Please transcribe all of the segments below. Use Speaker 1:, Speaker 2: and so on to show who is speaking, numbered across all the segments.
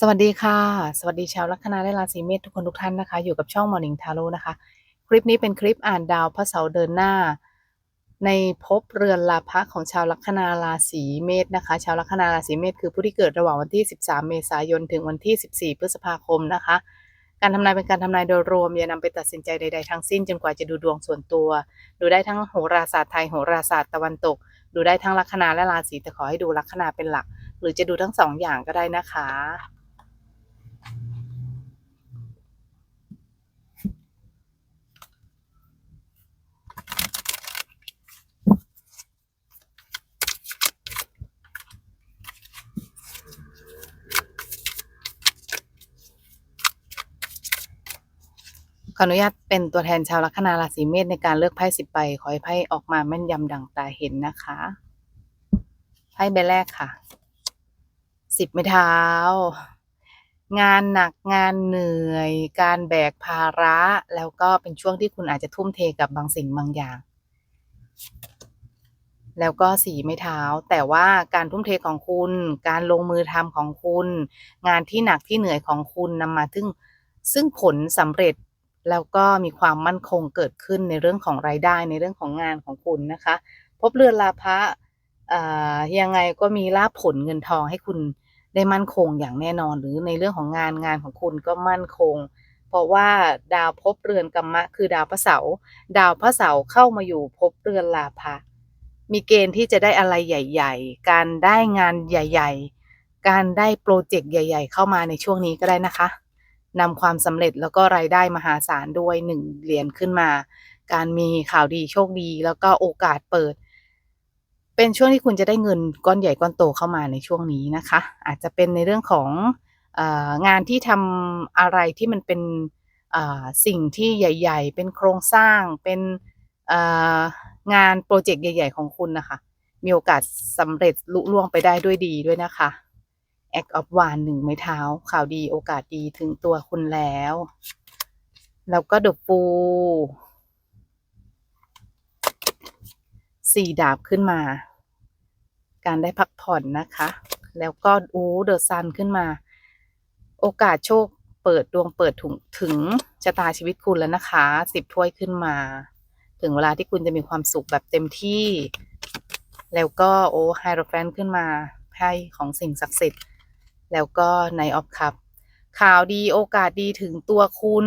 Speaker 1: สวัสดีค่ะ สวัสดีชาวลัคนาและราศีเมษทุกคนทุกท่านนะคะ อยู่กับช่อง Morning Tarot นะคะ คลิปนี้เป็นคลิปอ่านดาวพระเสาร์เดินหน้า ในภพเรือนลาภะของชาวลัคนาราศีเมษนะคะ ชาวลัคนาราศีเมษคือผู้ที่เกิดระหว่างวันที่ 13 เมษายน ถึงวันที่ 14 พฤษภาคมนะคะ การทำนายเป็นการทำนายโดยรวม อย่านำไปตัดสินใจใด ๆ ทั้งสิ้นจนกว่าจะดูดวงส่วนตัว ดูได้ทั้งโหราศาสตร์ไทยโหราศาสตร์ตะวันตก ดูได้ทั้งลัคนาและราศีแต่ขอให้ดูลัคนาเป็นหลัก หรือจะดูทั้งสองอย่างก็ได้นะคะ ขออนุญาตเป็นตัวแทนชาวลัคนาราศีเมษในการเลือกไพ่สิบใบขอให้ไพ่ออกมาแม่นยำดังตาเห็นนะคะไพ่ใบแรกค่ะ สิบไม้เท้า งานหนักงานเหนื่อย การแบกภาระ แล้วก็เป็นช่วงที่คุณอาจจะทุ่มเทกับบางสิ่งบางอย่าง แล้วก็สีไม้เท้า แต่ว่าการทุ่มเทของคุณ การลงมือทำของคุณ งานที่หนักที่เหนื่อยของคุณนำมาถึงซึ่งผลสำเร็จแล้วก็มีความมั่นคงเกิดขึ้นในเรื่องของรายได้ในเรื่องของงานของคุณนะคะ พบเรือนลาภะยังไงก็มีลาภผลเงินทองให้คุณ ได้มั่นคงอย่างแน่นอน หรือในเรื่องของงานงานของคุณก็มั่นคง เพราะว่าดาวภพเรือนกัมมะ คือดาวพระเสาร์ดาวพระเสาร์เข้ามาอยู่ภพเรือนลาภะมีเกณฑ์ที่จะได้อะไรใหญ่ ๆ การได้งานใหญ่ ๆ การได้โปรเจกต์ใหญ่ ๆ เข้ามาในช่วงนี้ก็ได้นะคะนำความสำเร็จแล้วก็รายได้มหาศาลด้วยหนึ่งเหรียญขึ้นมา การมีข่าวดีโชคดี แล้วก็โอกาสเปิด เป็นช่วงที่คุณจะได้เงินก้อนใหญ่ก้อนโตเข้ามาในช่วงนี้นะคะ อาจจะเป็นในเรื่องของงานที่ทำอะไรที่มันเป็นสิ่งที่ใหญ่ ๆ เป็นโครงสร้างเป็นงานโปรเจกต์ใหญ่ ๆ ของคุณนะคะ มีโอกาสสำเร็จลุล่วงไปได้ด้วยดีด้วยนะคะ Act of One หนึ่งไม้เท้า ข่าวดีโอกาสดีถึงตัวคุณแล้ว แล้วก็ The Fool สี่ดาบขึ้นมา การได้พักผ่อนนะคะ แล้วก็อูเดอะซันขึ้นมา โอกาสโชคเปิดดวงเปิดถึงถึงชะตาชีวิตคุณแล้วนะคะสิบถ้วยขึ้นมา ถึงเวลาที่คุณจะมีความสุขแบบเต็มที่ แล้วก็โอ้ไฮโรแฟนขึ้นมาไพ่ของสิ่งศักดิ์สิทธิ์ แล้วก็ในออฟคัพข่าวดีโอกาสดีถึงตัวคุณ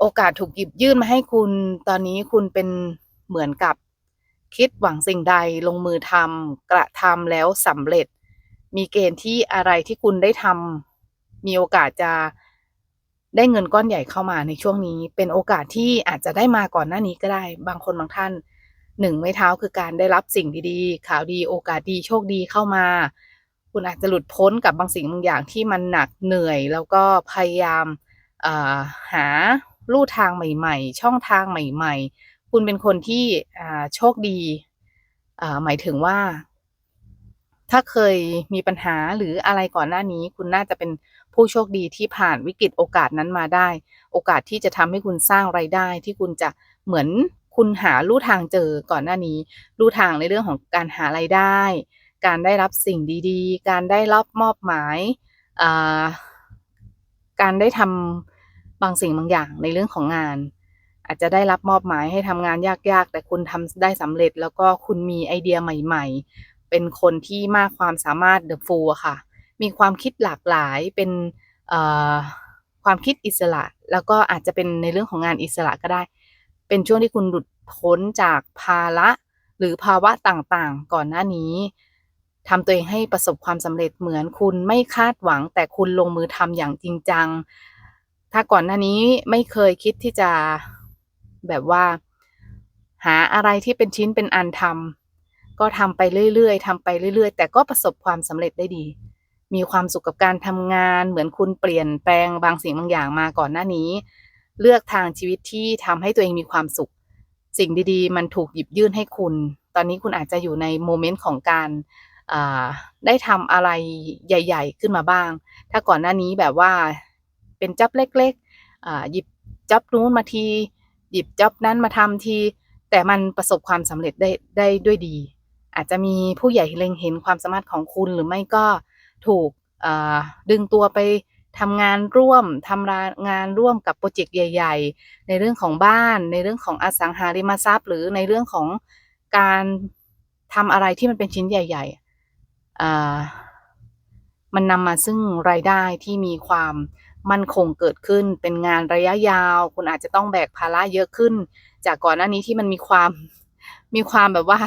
Speaker 1: โอกาสถูกหยิบยื่นมาให้คุณ ตอนนี้คุณเป็นเหมือนกับ คิดหวังสิ่งใดลงมือทำกระทำแล้วสำเร็จ มีเกณฑ์ที่อะไรที่คุณได้ทำมีโอกาสจะได้เงินก้อนใหญ่เข้ามาในช่วงนี้ เป็นโอกาสที่อาจจะได้มาก่อนหน้านี้ก็ได้ บางคนบางท่านหนึ่งไม้เท้าคือการได้รับสิ่งดีๆ ข่าวดีโอกาสดีโชคดีเข้ามา คุณอาจจะหลุดพ้นกับบางสิ่งบางอย่างที่มันหนักเหนื่อย แล้วก็พยายามหาลู่ทางใหม่ ๆ ช่องทางใหม่ ๆ คุณเป็นคนที่โชคดีหมายถึงว่า ถ้าเคยมีปัญหาหรืออะไรก่อนหน้านี้ คุณน่าจะเป็นผู้โชคดีที่ผ่านวิกฤตโอกาสนั้นมาได้ โอกาสที่จะทำให้คุณสร้างไรายได้ ที่คุณจะเหมือนคุณหาลู่ทางเจอก่อนหน้านี้ลู่ทางในเรื่องของการหาไรายได้ การได้รับสิ่งดีๆ การได้รับมอบหมายการได้ทำบางสิ่งบางอย่างในเรื่องของงาน อาจจะได้รับมอบหมายให้ทำงานยากๆ แต่คุณทำได้สำเร็จ แล้วก็คุณมีไอเดียใหม่ๆ เป็นคนที่มากความสามารถเดอะฟูลค่ะ มีความคิดหลากหลายเป็นความคิดอิสระ แล้วก็อาจจะเป็นในเรื่องของงานอิสระก็ได้ เป็นช่วงที่คุณหลุดพ้นจากภาระหรือภาวะต่างๆ ก่อนหน้านี้ทำตัวเองให้ประสบความสำเร็จเหมือนคุณไม่คาดหวัง แต่คุณลงมือทำอย่างจริงจัง ถ้าก่อนหน้านี้ไม่เคยคิดที่จะ แบบว่าหาอะไรที่เป็นชิ้นเป็นอันทำก็ทำไปเรื่อยๆทำไปเรื่อย ๆ แต่ก็ประสบความสำเร็จได้ดี มีความสุขกับการทำงานเหมือนคุณเปลี่ยนแปลงบางสิ่งบางอย่างมาก่อนหน้านี้ เลือกทางชีวิตที่ทำให้ตัวเองมีความสุข สิ่งดีๆ มันถูกหยิบยื่นให้คุณ ตอนนี้คุณอาจจะอยู่ในโมเมนต์ของการได้ทำอะไรใหญ่ ๆ ขึ้นมาบ้าง ถ้าก่อนหน้านี้แบบว่าเป็นจับเล็กๆหยิบจับนู้นมาที หยิบจับนั้นมาทำที แต่มันประสบความสำเร็จได้ได้ด้วยดี อาจจะมีผู้ใหญ่เล็งเห็นความสามารถของคุณหรือไม่ก็ถูกดึงตัวไปทำงานร่วมทำงานร่วมกับโปรเจกต์ใหญ่ ๆ ในเรื่องของบ้าน ในเรื่องของอสังหาริมทรัพย์ หรือในเรื่องของการทำอะไรที่มันเป็นชิ้นใหญ่ๆอ่มันนำมาซึ่งรายได้ที่มีความ มั่นคงเกิดขึ้นเป็นงานระยะยาว คุณอาจจะต้องแบกภาระเยอะขึ้น จากก่อนหน้านี้ที่มันมีความมีความแบบว่า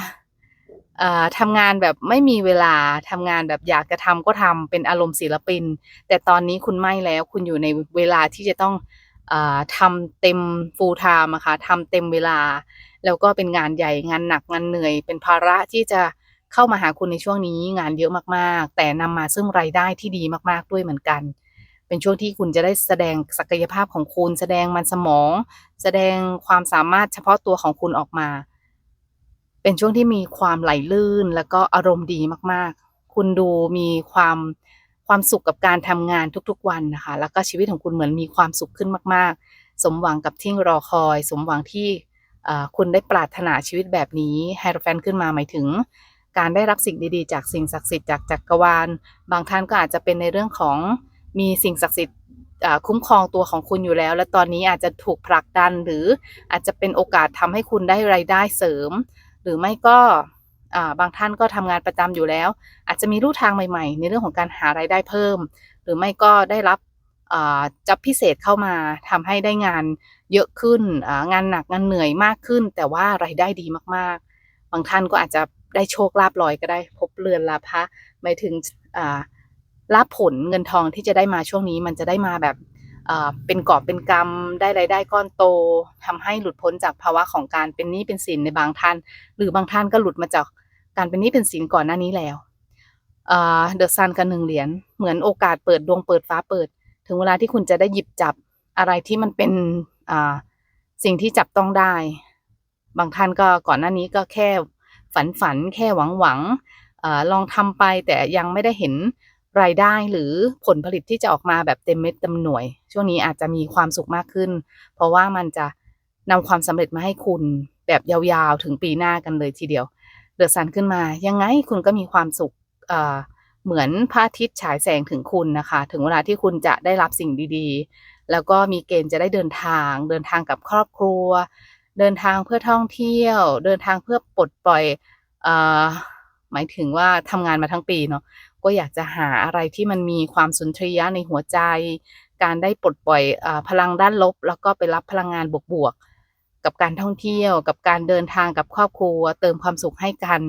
Speaker 1: ทำงานแบบไม่มีเวลาทำงานแบบอยากจะทำก็ทำเป็นอารมณ์ศิลปิน แต่ตอนนี้คุณไม่แล้วคุณอยู่ในเวลาที่จะต้องอทำเต็ม full time อะค่ะทำเต็มเวลา แล้วก็เป็นงานใหญ่งานหนักงานเหนื่อย เป็นภาระที่จะเข้ามาหาคุณในช่วงนี้งานเยอะมากๆ แต่นำมาซึ่งรายได้ที่ดีมากๆด้วยเหมือนกัน เป็นช่วงที่คุณจะได้แสดงศักยภาพของคุณ แสดงมันสมอง แสดงความสามารถเฉพาะตัวของคุณออกมา เป็นช่วงที่มีความไหลลื่น แล้วก็อารมณ์ดีมากๆ คุณดูมีความความสุขกับการทำงานทุกๆวันนะคะ แล้วก็ชีวิตของคุณเหมือนมีความสุขขึ้นมาก ๆ สมหวังกับที่รอคอย สมหวังที่คุณได้ปรารถนาชีวิตแบบนี้ไฮโรแฟนขึ้นมาหมายถึง การได้รับสิ่งดีๆ จากสิ่งศักดิ์สิทธิ์จากจักรวาล บางท่านก็อาจจะเป็นในเรื่องของ มีสิ่งศักดิ์สิทธิ์คุ้มครองตัวของคุณอยู่แล้ว และตอนนี้อาจจะถูกผลักดันหรืออาจจะเป็นโอกาสทำให้คุณได้รายได้เสริม หรือไม่ก็บางท่านก็ทำงานประจำอยู่แล้ว อาจจะมีรูทางใหม่ ๆ ในเรื่องของการหารายได้เพิ่ม หรือไม่ก็ได้รับจับพิเศษเข้ามาทำให้ได้งานเยอะขึ้นงานหนักงานเหนื่อยมากขึ้น แต่ว่ารายได้ดีมากๆ บางท่านก็อาจจะได้โชคลาภลอยก็ได้พบเรือนลาภะหมายถึงอ่า ลาภผลเงินทองที่จะได้มาช่วงนี้ มันจะได้มาแบบเป็นกอบเป็นกำได้รายได้ก้อนโตทำให้หลุดพ้นจากภาวะของการเป็นหนี้เป็นสินในบางท่าน หรือบางท่านก็หลุดมาจากการเป็นหนี้เป็นสินก่อนหน้านี้แล้วเดอะซันกันหนึ่งเหรียญเหมือนโอกาสเปิดดวงเปิดฟ้าเปิด ถึงเวลาที่คุณจะได้หยิบจับอะไรที่มันเป็นสิ่งที่จับต้องได้ บางท่านก็ก่อนหน้านี้ก็แค่ฝันฝันแค่หวังหวังอลองทำไปแต่ยังไม่ได้เห็น รายได้หรือผลผลิตที่จะออกมาแบบเต็มเม็ดเต็มหน่วย ช่วงนี้อาจจะมีความสุขมากขึ้น เพราะว่ามันจะนำความสำเร็จมาให้คุณแบบยาวๆถึงปีหน้ากันเลยทีเดียวเดือดสันขึ้นมา ยังไงคุณก็มีความสุขเหมือนพระอาทิตย์ฉายแสงถึงคุณนะคะ ถึงเวลาที่คุณจะได้รับสิ่งดีๆ แล้วก็มีเกณฑ์จะได้เดินทาง เดินทางกับครอบครัว เดินทางเพื่อท่องเที่ยว เดินทางเพื่อปลดปล่อยอหมายถึงว่าทำงานมาทั้งปีเนาะ ก็อยากจะหาอะไรที่มันมีความสุนทรียะในหัวใจ การได้ปลดปล่อยอพลังด้านลบ แล้วก็ไปรับพลังงานบวกๆกับการท่องเที่ยว กับการเดินทางกับครอบครัว เติมความสุขให้กัน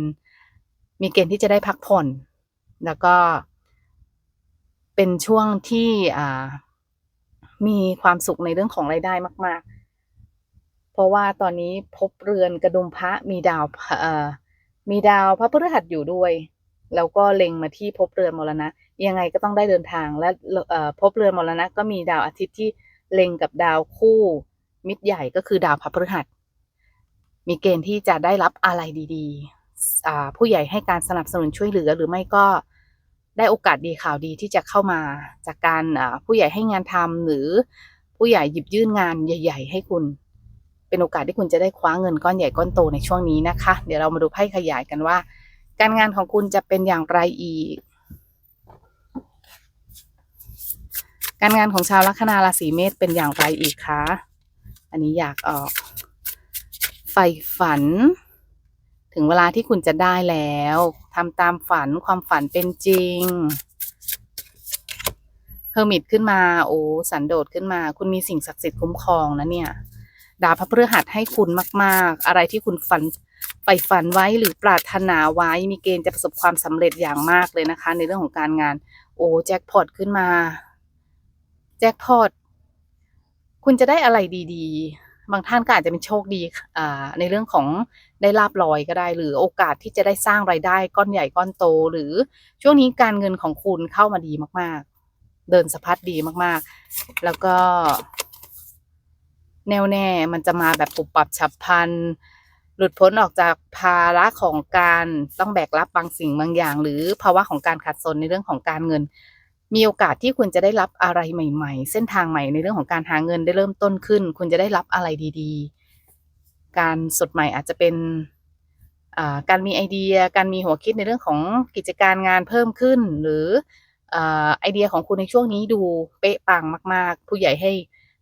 Speaker 1: มีเกณฑ์ที่จะได้พักผ่อน แล้วก็เป็นช่วงที่มีความสุขในเรื่องของรายได้มาก ๆ เพราะว่าตอนนี้พบเรือนกระดุมพระมีดาวมีดาวพระพฤหัสอยู่ด้วย แล้วก็เล็งมาที่ภพเรือนมรณะ ยังไงก็ต้องได้เดินทาง และเอ่อภพเรือนมรณะ ก็มีดาวอาทิตย์ที่เล็งกับดาวคู่ มิตรใหญ่ก็คือดาวพระพฤหัส มีเกณฑ์ที่จะได้รับอะไรดีๆ ผู้ใหญ่ให้การสนับสนุนช่วยเหลือ หรือไม่ก็ได้โอกาสดีข่าวดีที่จะเข้ามาจากการผู้ใหญ่ให้งานทำหรือผู้ใหญ่หยิบยื่นงานใหญ่ ๆ ให้คุณ เป็นโอกาสที่คุณจะได้คว้าเงินก้อนใหญ่ก้อนโตในช่วงนี้นะคะ เดี๋ยวเรามาดูไพ่ขยายกันว่า การงานของคุณจะเป็นอย่างไรอีก การงานของชาวลัคนาราศีเมษเป็นอย่างไรอีกคะ อันนี้อยากออกใฝ่ฝัน ถึงเวลาที่คุณจะได้แล้วทำตามฝันความฝันเป็นจริงเฮอร์มิตขึ้นมาโอ้สันโดษขึ้นมา คุณมีสิ่งศักดิ์สิทธิ์คุ้มครองนะเนี่ยดาวพระพฤหัสให้คุณมาก ๆ อะไรที่คุณฝัน ใฝ่ฝันไว้หรือปรารถนาไว้มีเกณฑ์จะประสบความสำเร็จอย่างมากเลยนะคะ ในเรื่องของการงาน โอ้แจ็คพอตขึ้นมา แจ็คพอตคุณจะได้อะไรดีๆ บางท่านก็อาจจะเป็นโชคดีในเรื่องของได้ลาบลอยก็ได้ หรือโอกาสที่จะได้สร้างรายได้ก้อนใหญ่ก้อนโต หรือช่วงนี้การเงินของคุณเข้ามาดีมากๆ เดินสะพัดดีมากๆ แล้วก็ แน่วแน่มันจะมาแบบปุบปับฉับพลัน หลุดพ้นออกจากภาระของการต้องแบกรับบางสิ่งบางอย่าง หรือภาวะของการขัดสนในเรื่องของการเงิน มีโอกาสที่คุณจะได้รับอะไรใหม่ ๆ เส้นทางใหม่ในเรื่องของการหาเงินได้เริ่มต้นขึ้น คุณจะได้รับอะไรดีๆ การสดใหม่อาจจะเป็นการมีไอเดีย การมีหัวคิดในเรื่องของกิจการงานเพิ่มขึ้น หรืออไอเดียของคุณในช่วงนี้ดูเป๊ะปังมาก ๆ ผู้ใหญ่ให้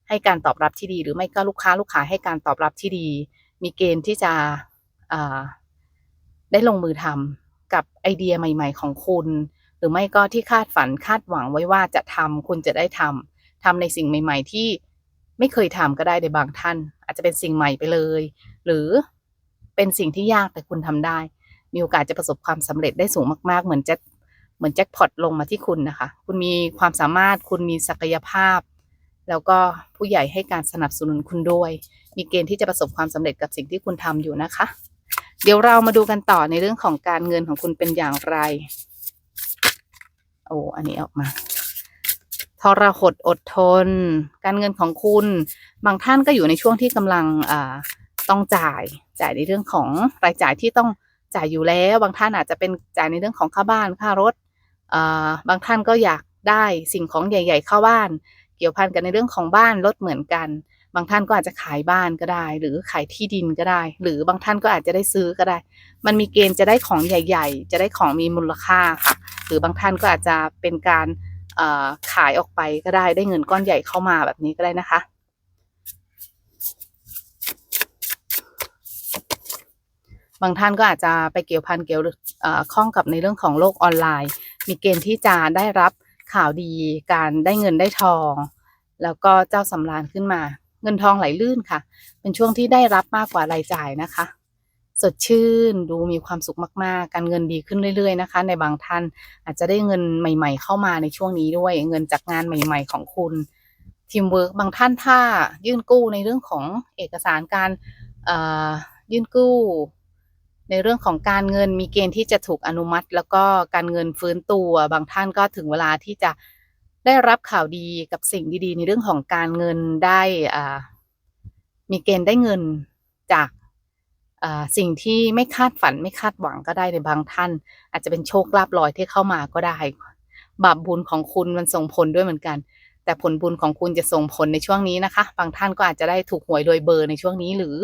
Speaker 1: ให้การตอบรับที่ดี หรือไม่ก็ลูกค้าลูกค้าให้การตอบรับที่ดี มีเกณฑ์ที่จะได้ลงมือทำกับไอเดียใหม่ ๆ ของคุณ หรือไม่ก็ที่คาดฝันคาดหวังไว้ว่าจะทำคุณจะได้ทำทำในสิ่งใหม่ ๆ ที่ไม่เคยทำก็ได้ในบางท่าน อาจจะเป็นสิ่งใหม่ไปเลย หรือเป็นสิ่งที่ยากแต่คุณทำได้ มีโอกาสจะประสบความสำเร็จได้สูงมาก ๆ เหมือนแจ็คเหมือนแจ็คพอตลงมาที่คุณนะคะ คุณมีความสามารถคุณมีศักยภาพ แล้วก็ผู้ใหญ่ให้การสนับสนุนคุณด้วย มีเกณฑ์ที่จะประสบความสำเร็จกับสิ่งที่คุณทำอยู่นะคะ เดี๋ยวเรามาดูกันต่อในเรื่องของการเงินของคุณเป็นอย่างไร โอ้อันนี้ออกมาทรหดอดทน การเงินของคุณ บางท่านก็อยู่ในช่วงที่กำลังต้องจ่ายจ่ายในเรื่องของรายจ่ายที่ต้องจ่ายอยู่แล้ว บางท่านอาจจะเป็นจ่ายในเรื่องของค่าบ้านค่ารถบางท่านก็อยากได้สิ่งของใหญ่ ๆ เข้าบ้าน เกี่ยวพันกันในเรื่องของบ้านรถเหมือนกัน บางท่านก็อาจจะขายบ้านก็ได้ หรือขายที่ดินก็ได้ หรือบางท่านก็อาจจะได้ซื้อก็ได้ มันมีเกณฑ์จะได้ของใหญ่ ๆ จะได้ของมีมูลค่าค่ะ หรือบางท่านก็อาจจะเป็นการขายออกไปก็ได้ได้เงินก้อนใหญ่เข้ามาแบบนี้ก็ได้นะคะ บางท่านก็อาจจะไปเกี่ยวพันเกี่ยวข้องกับในเรื่องของโลกออนไลน์ มีเกณฑ์ที่จะได้รับข่าวดีการได้เงินได้ทอง แล้วก็เจ้าสำราญขึ้นมา เงินทองไหลลื่นค่ะ เป็นช่วงที่ได้รับมากกว่ารายจ่ายนะคะ สดชื่นดูมีความสุขมากๆ การเงินดีขึ้นเรื่อย ๆ นะคะ ในบางท่านอาจจะได้เงินใหม่ ๆ เข้ามาในช่วงนี้ด้วย เงินจากงานใหม่ ๆ ของคุณทีมเวิร์กบางท่านถ้ายื่นกู้ในเรื่องของเอกสารการเอ่อยื่นกู้ ในเรื่องของการเงินมีเกณฑ์ที่จะถูกอนุมัติ แล้วก็การเงินฟื้นตัว บางท่านก็ถึงเวลาที่จะ ได้รับข่าวดีกับสิ่งดีๆ ในเรื่องของการเงินได้อ่ามีเกณฑ์ได้เงินจากอ่าสิ่งที่ไม่คาดฝันไม่คาดหวังก็ได้ในบางท่าน อาจจะเป็นโชคลาภลอยที่เข้ามาก็ได้ บาปบุญของคุณมันส่งผลด้วยเหมือนกัน แต่ผลบุญของคุณจะส่งผลในช่วงนี้นะคะ บางท่านก็อาจจะได้ถูกหวยโดยเบอร์ในช่วงนี้หรือ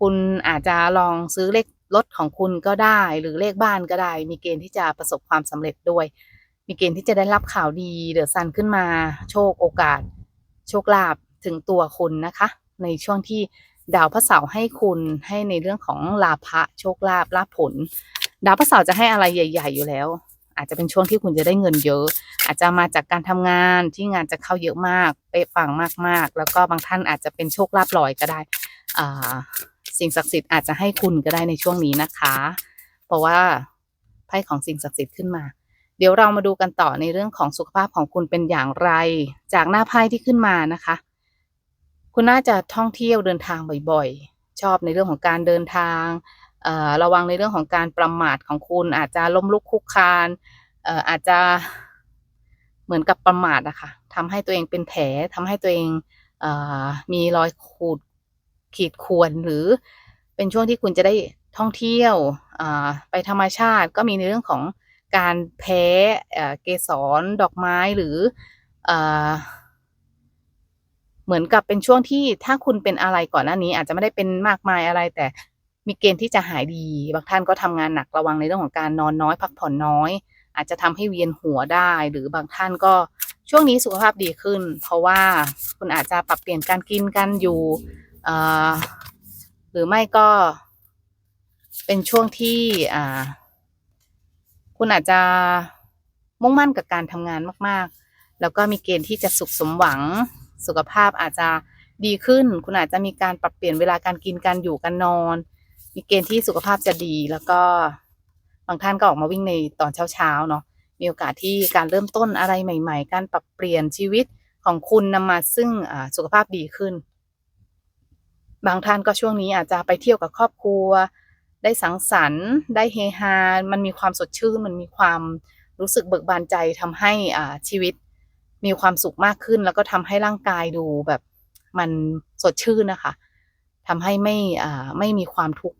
Speaker 1: คุณอาจจะลองซื้อเลขรถของคุณก็ได้ หรือเลขบ้านก็ได้ มีเกณฑ์ที่จะประสบความสำเร็จด้วย มีเกณฑ์ที่จะได้รับข่าวดีเดือดซันขึ้นมา โชคโอกาส โชคลาภถึงตัวคุณนะคะ ในช่วงที่ดาวพระเสาร์ให้คุณให้ในเรื่องของลาภะโชคลาภลาภผล ดาวพระเสาร์จะให้อะไรใหญ่ ๆ อยู่แล้ว อาจจะเป็นช่วงที่คุณจะได้เงินเยอะ อาจจะมาจากการทำงานที่งานจะเข้าเยอะมาก เป๊ะปังมากๆ แล้วก็บางท่านอาจจะเป็นโชคลาภลอยก็ได้อ่าสิ่งศักดิ์สิทธิ์อาจจะให้คุณก็ได้ในช่วงนี้นะคะ เพราะว่าไพ่ของสิ่งศักดิ์สิทธิ์ขึ้นมา เดี๋ยวเรามาดูกันต่อในเรื่องของสุขภาพของคุณเป็นอย่างไร จากหน้าไพ่ที่ขึ้นมานะคะ คุณน่าจะท่องเที่ยวเดินทางบ่อยๆ ชอบในเรื่องของการเดินทางระวังในเรื่องของการประมาทของคุณ อาจจะล้มลุกคลุกคลานอาจจะเหมือนกับประมาทอะค่ะทำให้ตัวเองเป็นแผลทำให้ตัวเองเออมีรอยขูดขีดข่วนหรือเป็นช่วงที่คุณจะได้ท่องเที่ยวไปธรรมชาติ ก็มีในเรื่องของ การแพ้เกสรดอกไม้หรือเอเหมือนกับเป็นช่วงที่ถ้าคุณเป็นอะไรก่อนหน้านี้ อาจจะไม่ได้เป็นมากมายอะไร แต่มีเกณฑ์ที่จะหายดี บางท่านก็ทำงานหนักระวังในเรื่องของการนอนน้อย พักผ่อนน้อย อาจจะทำให้เวียนหัวได้ หรือบางท่านก็ช่วงนี้สุขภาพดีขึ้น เพราะว่าคุณอาจจะปรับเปลี่ยนการกินการอยู่หรือไม่ก็เป็นช่วงที่อ่า คุณอาจจะมุ่งมั่นกับการทำงานมากๆ แล้วก็มีเกณฑ์ที่จะสุขสมหวัง สุขภาพอาจจะดีขึ้น คุณอาจจะมีการปรับเปลี่ยนเวลาการกินการอยู่การนอน มีเกณฑ์ที่สุขภาพจะดี แล้วก็บางท่านก็ออกมาวิ่งในตอนเช้าๆเนาะ มีโอกาสที่การเริ่มต้นอะไรใหม่ ๆ การปรับเปลี่ยนชีวิตของคุณนำมาซึ่งสุขภาพดีขึ้น บางท่านก็ช่วงนี้อาจจะไปเที่ยวกับครอบครัว ได้สังสรรค์ ได้เฮฮา มันมีความสดชื่น มันมีความรู้สึกเบิกบานใจทำให้อ่าชีวิตมีความสุขมากขึ้น แล้วก็ทำให้ร่างกายดูแบบมันสดชื่นนะคะทำให้ไม่อ่าไม่มีความทุกข์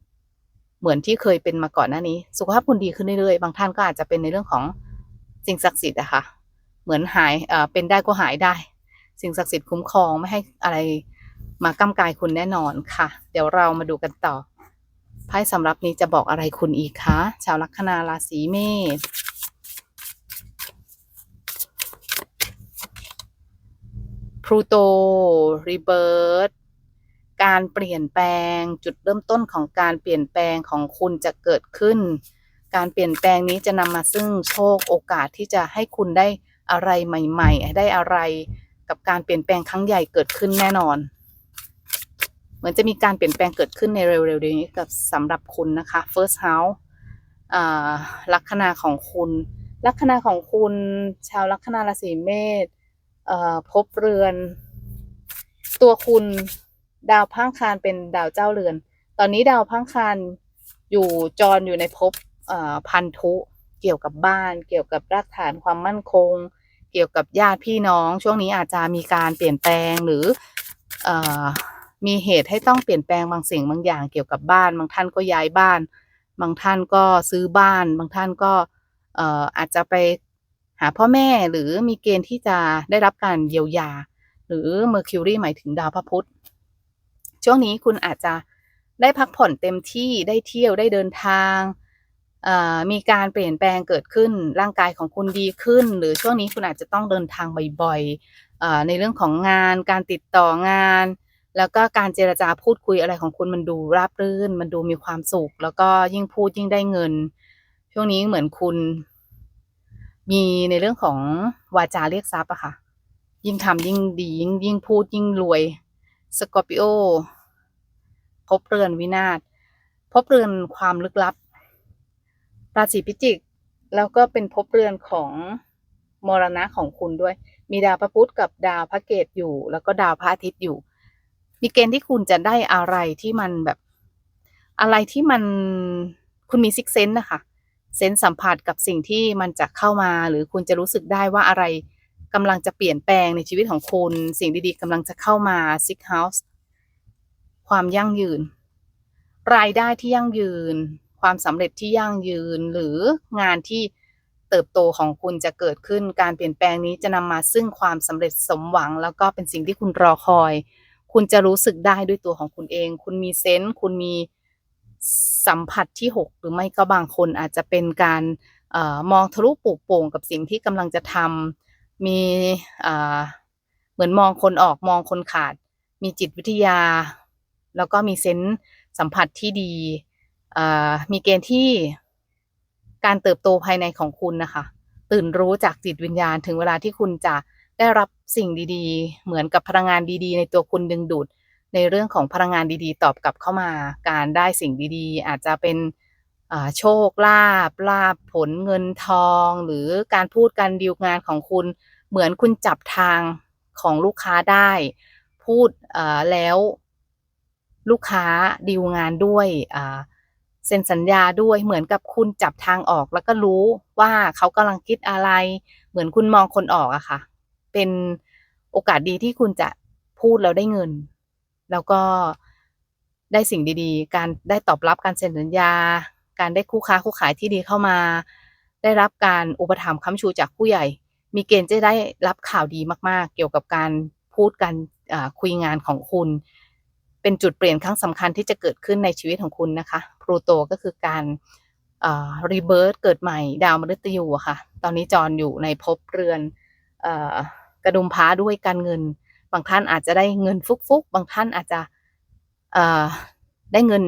Speaker 1: เหมือนที่เคยเป็นมาก่อนหน้านี้ สุขภาพคุณดีขึ้นเรื่อยๆ บางท่านก็อาจจะเป็นในเรื่องของสิ่งศักดิ์สิทธิ์อะคะเหมือนหายเอ่อเป็นได้ก็หายได้ สิ่งศักดิ์สิทธิ์คุ้มครองไม่ให้อะไรมาก้ำกายคุณแน่นอนค่ะ เดี๋ยวเรามาดูกันต่อ ไพ่สำหรับนี้จะบอกอะไรคุณอีกคะ ชาวลัคนาราศีเมษพลูโตรีเบิร์ตการเปลี่ยนแปลงจุดเริ่มต้นของการเปลี่ยนแปลงของคุณจะเกิดขึ้น การเปลี่ยนแปลงนี้จะนำมาซึ่งโชคโอกาสที่จะให้คุณได้อะไรใหม่ ๆ ได้อะไรกับการเปลี่ยนแปลงครั้งใหญ่เกิดขึ้นแน่นอน เหมือนจะมีการเปลี่ยนแปลงเกิดขึ้นในเร็วๆนี้กับสำหรับคุณนะคะ first house อ่าลัคนาของคุณ ลัคนาของคุณชาวลัคนาราศีเมษอ่อพบเรือน ตัวคุณดาวพังคารเป็นดาวเจ้าเรือน ตอนนี้ดาวพังคารอยู่จรอยู่ในภพอ่อพันธุเกี่ยวกับบ้าน เกี่ยวกับรากฐานความมั่นคง เกี่ยวกับญาติพี่น้อง ช่วงนี้อาจจะมีการเปลี่ยนแปลงหรืออ่อ มีเหตุให้ต้องเปลี่ยนแปลงบางสิ่งบางอย่างเกี่ยวกับบ้าน บางท่านก็ย้ายบ้าน บางท่านก็ซื้อบ้าน บางท่านก็เอ่ออาจจะไปหาพ่อแม่หรือมีเกณฑ์ที่จะได้รับการเยียวยา หรือ Mercury หมายถึงดาวพระพุธช่วงนี้คุณอาจจะได้พักผ่อนเต็มที่ได้เที่ยวได้เดินทางมีการเปลี่ยนแปลงเกิดขึ้นร่างกายของคุณดีขึ้น หรือช่วงนี้คุณอาจจะต้องเดินทางบ่อยๆในเรื่องของงานการติดต่องาน แล้วก็การเจรจาพูดคุยอะไรของคุณมันดูราบรื่น มันดูมีความสุข แล้วก็ยิ่งพูดยิ่งได้เงิน ช่วงนี้เหมือนคุณ มีในเรื่องของวาจาเรียกทรัพย์อะค่ะ ยิ่งทำยิ่งดี ยิ่งยิ่งพูดยิ่งรวยสกอร์ปิโอพบเรือนวินาศพบเรือนความลึกลับราศีพิจิก แล้วก็เป็นภพเรือนของมรณะของคุณด้วย มีดาวพระพุธกับดาวพระเกตอยู่ แล้วก็ดาวพระอาทิตย์อยู่ มีเกณฑ์ที่คุณจะได้อะไรที่มันแบบอะไรที่มันคุณมีซิกเซนต์นะคะเซนส์สัมผัสกับสิ่งที่มันจะเข้ามา หรือคุณจะรู้สึกได้ว่าอะไรกำลังจะเปลี่ยนแปลงในชีวิตของคุณ สิ่งดีๆกำลังจะเข้ามาซิกเฮาส์ความยั่งยืน รายได้ที่ยั่งยืน ความสำเร็จที่ยั่งยืน หรืองานที่เติบโตของคุณจะเกิดขึ้น การเปลี่ยนแปลงนี้จะนำมาซึ่งความสำเร็จสมหวัง แล้วก็เป็นสิ่งที่คุณรอคอย คุณจะรู้สึกได้ด้วยตัวของคุณเอง คุณมีเซนส์คุณมีสัมผัสที่หกหรือไม่ก็บางคนอาจจะเป็นการออมองทะลุปูกโป่งกับสิ่งที่กำลังจะทำมีเหมือนมองคนออกมองคนขาด มีจิตวิทยา แล้วก็มีเซนส์สัมผัสที่ดีมีเกณฑ์ที่การเติบโตภายในของคุณนะคะ ตื่นรู้จากจิตวิญญาณถึงเวลาที่คุณจะ ได้รับสิ่งดีๆ เหมือนกับพลังงานดีๆ ในตัวคุณดึงดูด ในเรื่องของพลังงานดีๆ ตอบกลับเข้ามา การได้สิ่งดีๆ อาจจะเป็นโชคลาภลาภผลเงินทอง หรือการพูดการดีลงานของคุณ เหมือนคุณจับทางของลูกค้าได้ พูดแล้วลูกค้าดีลงานด้วยเซ็นสัญญาด้วยเหมือนกับคุณจับทางออกแล้วก็รู้ว่าเขากำลังคิดอะไร เหมือนคุณมองคนออกอะค่ะ เป็นโอกาสดีที่คุณจะพูดแล้วได้เงิน แล้วก็ได้สิ่งดีๆ การได้ตอบรับการเซ็นสัญญา การได้คู่ค้าคู่ขายที่ดีเข้ามา ได้รับการอุปถัมภ์ค้ำชูจากผู้ใหญ่ มีเกณฑ์จะได้รับข่าวดีมากๆ เกี่ยวกับการพูดกันอ่าคุยงานของคุณ เป็นจุดเปลี่ยนครั้งสำคัญที่จะเกิดขึ้นในชีวิตของคุณนะคะพลูโตก็คือการรีเบิร์ตเกิดใหม่ดาวมฤตยูอะค่ะ ตอนนี้จรอยู่ในภพเรือนอ กระดุมพ้าด้วยการเงิน บางท่านอาจจะได้เงินฟุกๆ บางท่านอาจจะได้เงิน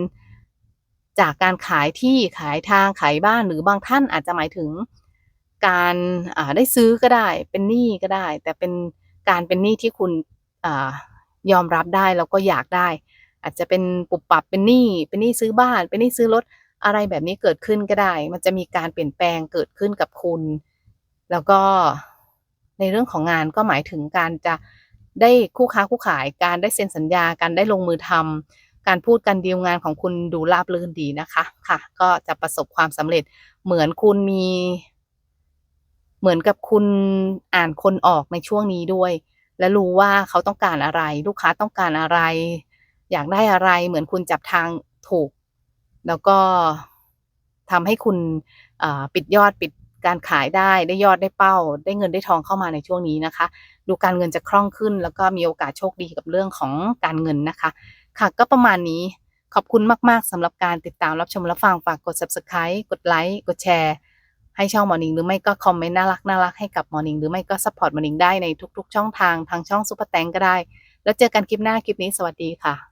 Speaker 1: จากการขายที่ขายทางขายบ้านหรือบางท่านอาจจะหมายถึงการาได้ซื้อก็ได้ เป็นหนี้ก็ได้ แต่เป็นการเป็นหนี้ที่คุณอยอมรับได้แล้วก็อยากได้ อาจจะเป็นปุบปับเป็นหนี้เป็นหนี้ซื้อบ้าน เป็นหนี้ซื้อรถอะไรแบบนี้เกิดขึ้นก็ได้ มันจะมีการเปลี่ยนแปลงเกิดขึ้นกับคุณ แล้วก็ ในเรื่องของงานก็หมายถึงการจะได้คู่ค้าคู่ขาย การได้เซ็นสัญญา การได้ลงมือทำการพูดการดีลงานของคุณดูราบรื่นดีนะคะค่ะ ก็จะประสบความสำเร็จเหมือนคุณมี เหมือนกับคุณอ่านคนออกในช่วงนี้ด้วย และรู้ว่าเขาต้องการอะไร ลูกค้าต้องการอะไร อยากได้อะไร เหมือนคุณจับทางถูก แล้วก็ทำให้คุณปิดยอดปิด การขายได้ได้ยอดได้เป้า ได้เงินได้ทองเข้ามาในช่วงนี้นะคะ ดูการเงินจะคล่องขึ้น แล้วก็มีโอกาสโชคดีกับเรื่องของการเงินนะคะ ค่ะก็ประมาณนี้ขอบคุณมาก ๆสำหรับการติดตามรับชมรับฟังฝากกด subscribe กดไลค์กดแชร์ให้ช่องมอร์นิ่งหรือไม่ก็คอมเมนต์น่ารักน่ารักให้กับมอร์นิ่งหรือไม่ก็ซัพพอร์ตมอร์นิ่งได้ในทุก ๆ ช่องทางทางช่องซุปเปอร์แตงก็ได้ แล้วเจอกันคลิปหน้าคลิปนี้สวัสดีค่ะ